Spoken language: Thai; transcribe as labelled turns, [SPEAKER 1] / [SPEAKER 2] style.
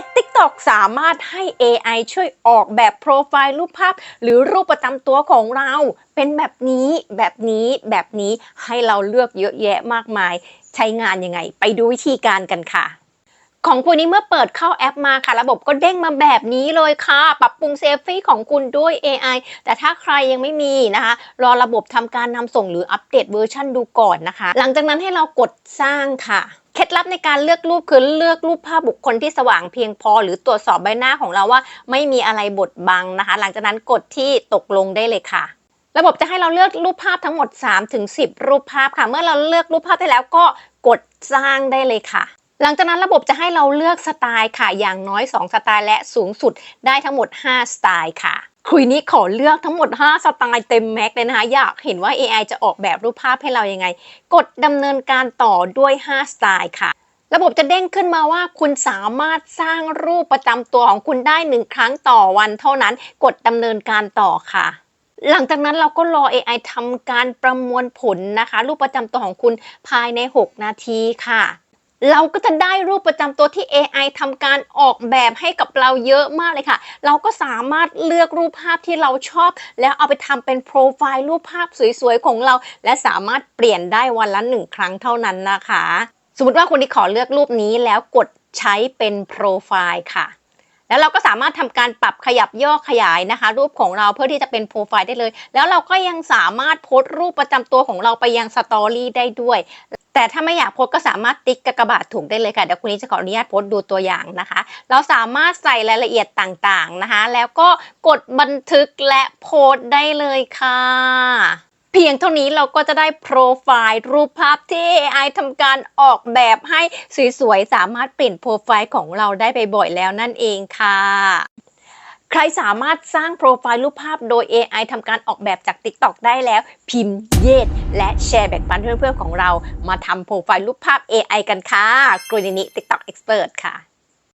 [SPEAKER 1] ศ TikTok สามารถให้ AI ช่วยออกแบบโปรไฟล์รูปภาพ หรือรูปประจำตัวของเรา เป็นแบบนี้แบบนี้แบบนี้ให้เราเลือกเยอะแยะมากมาย ใช้งานยังไง ไปดูวิธีการกันค่ะ ของคุณนี้เมื่อเปิดเข้าแอปมาค่ะ ระบบก็เด้งมาแบบนี้เลยค่ะ ปรับปรุงเซฟฟี่ของคุณด้วย AI แต่ถ้าใครยังไม่มีนะคะ รอระบบทำการนำส่งหรืออัปเดตเวอร์ชันดูก่อนนะคะ หลังจากนั้นให้เรากดสร้างค่ะ เคล็ดลับในการเลือกรูปคือเลือกรูปภาพบุคคลที่สว่างเพียงพอ หรือตรวจสอบใบหน้าของเราว่า ไม่มีอะไรบดบังนะคะ หลังจากนั้นกดที่ตกลงได้เลยค่ะระบบจะให้เราเลือกรูปภาพทั้งหมด 3-10 รูปภาพค่ะ เมื่อเราเลือกรูปภาพได้แล้วก็กดสร้างได้เลยค่ะ หลังจากนั้นระบบจะให้เราเลือกสไตล์ค่ะ อย่างน้อย 2 สไตล์และสูงสุดได้ทั้งหมด 5 สไตล์ค่ะ คุยนี้ขอเลือกทั้งหมด 5 สไตล์เต็มแม็กเลยนะคะ อยากเห็นว่า AI จะออกแบบรูปภาพให้เรายังไง กดดำเนินการต่อด้วย 5 สไตล์ค่ะ ระบบจะเด้งขึ้นมาว่าคุณสามารถสร้างรูปประจำตัวของคุณได้หนึ่งครั้งต่อวันเท่านั้น กดดำเนินการต่อค่ะหลังจากนั้นเราก็รอ AI ทำการประมวลผลนะคะ รูปประจำตัวของคุณภายใน 6 นาทีค่ะ เราก็จะได้รูปประจำตัวที่ AI ทำการออกแบบให้กับเราเยอะมากเลยค่ะ เราก็สามารถเลือกรูปภาพที่เราชอบ แล้วเอาไปทำเป็นโปรไฟล์รูปภาพสวยๆของเรา และสามารถเปลี่ยนได้วันละหนึ่งครั้งเท่านั้นนะคะ สมมติว่าคนที่ขอเลือกรูปนี้แล้วกดใช้เป็นโปรไฟล์ค่ะ แล้วเราก็สามารถทำการปรับขยับย่อขยายนะคะ รูปของเราเพื่อที่จะเป็นโปรไฟล์ได้เลย แล้วเราก็ยังสามารถโพสต์รูปประจำตัวของเราไปยังสตอรี่ได้ด้วย แต่ถ้าไม่อยากโพสก็สามารถติ๊กกากบาทถูกได้เลยค่ะ เดี๋ยวคุณนี้จะขออนุญาตโพสดูตัวอย่างนะคะ เราสามารถใส่รายละเอียดต่างๆนะคะ แล้วก็กดบันทึกและโพสได้เลยค่ะ พียงเท่านี้เราก็จะได้โปรไฟล์รูปภาพที่ AI ทำการออกแบบให้สวยๆ สามารถเปลี่ยนโปรไฟล์ของเราได้บ่อยๆแล้วนั่นเองค่ะ ใครสามารถสร้างโปรไฟล์รูปภาพโดย AI ทำการออกแบบจาก TikTok ได้แล้ว พิมพ์เยดและแชร์แบ่งปันเพื่อนๆของเรา มาทำโปรไฟล์รูปภาพ AI กันค่ะกรุณินิ TikTok Expert ค่ะ